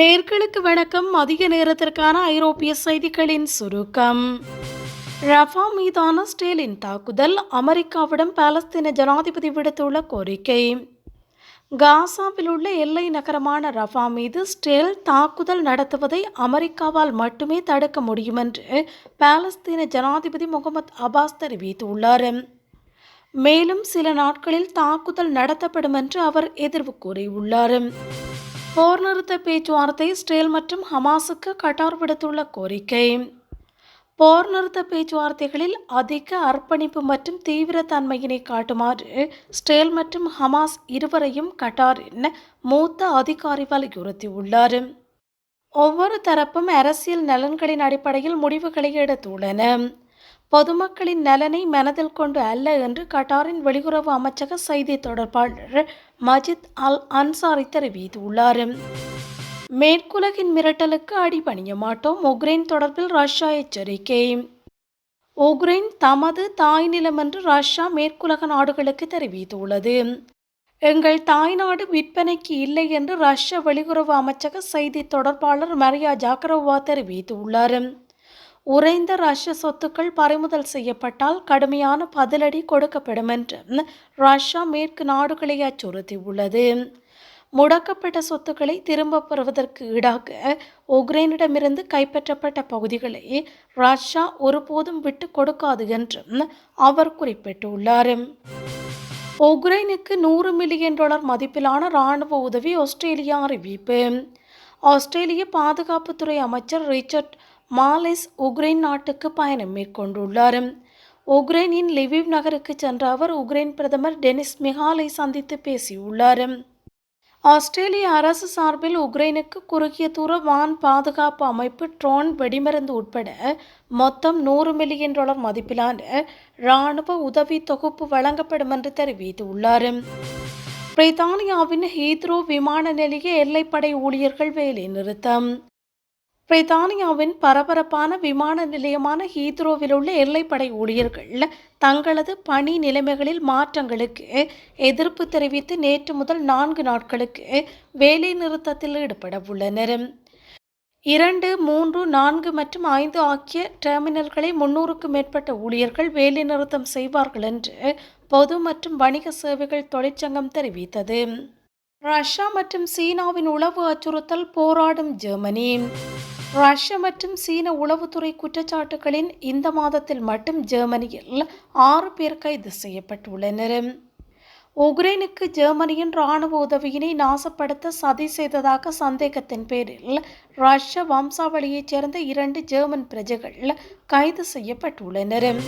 நேர்களுக்கு வணக்கம். அதிக நேரத்திற்கான ஐரோப்பிய செய்திகளின் சுருக்கம். ரஃபா மீதான ஸ்டேலின் தாக்குதல் அமெரிக்காவிடம் பாலஸ்தீன ஜனாதிபதி விடுத்துள்ள கோரிக்கை. காசாவில் உள்ள எல்லை நகரமான ரஃபா மீது ஸ்டேல் தாக்குதல் நடத்துவதை அமெரிக்காவால் மட்டுமே தடுக்க முடியும் என்று பாலஸ்தீன ஜனாதிபதி முகமது அபாஸ் தெரிவித்துள்ளார். மேலும் சில நாட்களில் தாக்குதல் நடத்தப்படும் என்று அவர் எதிர்வு கூறியுள்ளார். போர் நிறுத்த பேச்சுவார்த்தை இஸ்ரேல் மற்றும் ஹமாஸுக்கு கட்டார் விடுத்துள்ள கோரிக்கை. போர் நிறுத்த பேச்சுவார்த்தைகளில் அதிக அர்ப்பணிப்பு மற்றும் தீவிரத்தன்மையினை காட்டுமாறு ஸ்டேல் மற்றும் ஹமாஸ் இருவரையும் கட்டாரின் மூத்த அதிகாரி வலியுறுத்தியுள்ளார். ஒவ்வொரு தரப்பும் அரசியல் நலன்களின் அடிப்படையில் முடிவுகளை எடுத்துள்ளன. பொதுமக்களின் நலனை மனதில் கொண்டு அல்ல என்று கட்டாரின் வெளியுறவு அமைச்சக செய்தி தொடர்பாளர் மஜித் அல் அன்சாரி தெரிவித்துள்ளார். மேற்குலகின் மிரட்டலுக்கு அடிபணிய மாட்டோம். உக்ரைன் தொடர்பில் ரஷ்யா எச்சரிக்கை. உக்ரைன் தமது தாய் நிலம் என்று ரஷ்யா மேற்குலக நாடுகளுக்கு தெரிவித்துள்ளது. எங்கள் தாய்நாடு விற்பனைக்கு இல்லை என்று ரஷ்ய வெளியுறவு அமைச்சக செய்தி தொடர்பாளர் மரியா ஜாக்கரோவா தெரிவித்துள்ளார். உறைந்த ரஷ்ய சொத்துக்கள் பறிமுதல் செய்யப்பட்டால் கடுமையான பதிலடி கொடுக்கப்படும் என்று ரஷ்யா மேற்கு நாடுகளை அச்சுறுத்தியுள்ளது. முடக்கப்பட்ட சொத்துக்களை திரும்பப் பெறுவதற்கு ஈடாக உக்ரைனிடமிருந்து கைப்பற்றப்பட்ட பகுதிகளை ரஷ்யா ஒருபோதும் விட்டு கொடுக்காது என்றும் அவர் குறிப்பிட்டுள்ளார். உக்ரைனுக்கு நூறு மில்லியன் டாலர் மதிப்பிலான இராணுவ உதவி ஆஸ்திரேலியா அறிவிப்பு. ஆஸ்திரேலிய பாதுகாப்புத்துறை அமைச்சர் ரிச்சர்ட் மாலிஸ் உக்ரைன் நாட்டுக்கு பயணம் மேற்கொண்டுள்ளார். உக்ரைனின் லிவிவ் நகருக்கு சென்ற அவர் உக்ரைன் பிரதமர் டெனிஸ் மிகாலை சந்தித்து பேசியுள்ளார். ஆஸ்திரேலிய அரசு சார்பில் உக்ரைனுக்கு குறுகிய தூர வான் பாதுகாப்பு அமைப்பு ட்ரோன் வெடிமருந்து உட்பட மொத்தம் நூறு மில்லியன் டாலர் மதிப்பிலான இராணுவ உதவி தொகுப்பு வழங்கப்படும் என்று தெரிவித்துள்ளார். பிரித்தானியாவின் ஹீத்ரோ விமான நிலைய எல்லைப்படை ஊழியர்கள் வேலை நிறுத்தம் பிரித்தானியாவின் பரபரப்பான விமான நிலையமான ஹீத்ரோவில் உள்ள எல்லைப்படை ஊழியர்கள் தங்களது பணி நிலைமைகளில் மாற்றங்களுக்கு எதிர்ப்பு தெரிவித்து நேற்று முதல் நான்கு நாட்களுக்கு வேலை நிறுத்தத்தில் ஈடுபட உள்ளனர். இரண்டு மூன்று நான்கு மற்றும் ஐந்து ஆகிய டெர்மினல்களை முன்னூறுக்கும் மேற்பட்ட ஊழியர்கள் வேலை நிறுத்தம் செய்வார்கள் என்று பொது மற்றும் வணிக சேவைகள் தொழிற்சங்கம் தெரிவித்தது. ரஷ்யா மற்றும் சீனாவின் உளவு அச்சுறுத்தல் போராடும் ஜெர்மனி. ரஷ்யா மற்றும் சீன உளவுத்துறை குற்றச்சாட்டுகளின் இந்த மாதத்தில் மட்டும் ஜெர்மனியில் ஆறு பேர் கைது செய்யப்பட்டுள்ளனர். உக்ரைனுக்கு ஜெர்மனியின் இராணுவ உதவியினை நாசப்படுத்த சதி செய்ததாக சந்தேகத்தின் பேரில் ரஷ்ய வம்சாவளியைச் சேர்ந்த இரண்டு ஜெர்மன் பிரஜைகள் கைது செய்யப்பட்டுள்ளனர்.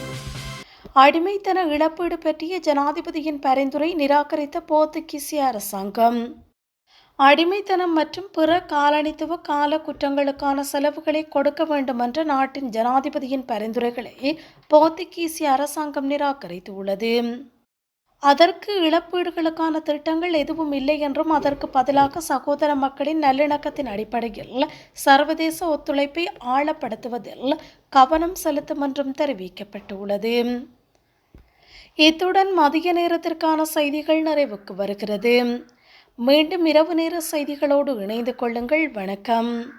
அடிமைத்தன இழப்பீடு பற்றிய ஜனாதிபதியின் பரிந்துரை நிராகரித்த போர்த்துகீசிய அரசாங்கம். அடிமைத்தனம் மற்றும் பிற காலனித்துவ கால குற்றங்களுக்கான செலவுகளை கொடுக்க வேண்டும் என்ற நாட்டின் ஜனாதிபதியின் பரிந்துரைகளை போர்த்துகீசிய அரசாங்கம் நிராகரித்துள்ளது. அதற்கு இழப்பீடுகளுக்கான திட்டங்கள் எதுவும் இல்லை என்றும் அதற்கு பதிலாக சகோதர மக்களின் நல்லிணக்கத்தின் அடிப்படையில் சர்வதேச ஒத்துழைப்பை ஆழப்படுத்துவதில் கவனம் செலுத்தும் என்றும் தெரிவிக்கப்பட்டுள்ளது. இத்துடன் மதிய நேரத்திற்கான செய்திகள் நிறைவுக்கு வருகிறது. மீண்டும் இரவு நேர செய்திகளோடு இணைந்து கொள்ளுங்கள். வணக்கம்.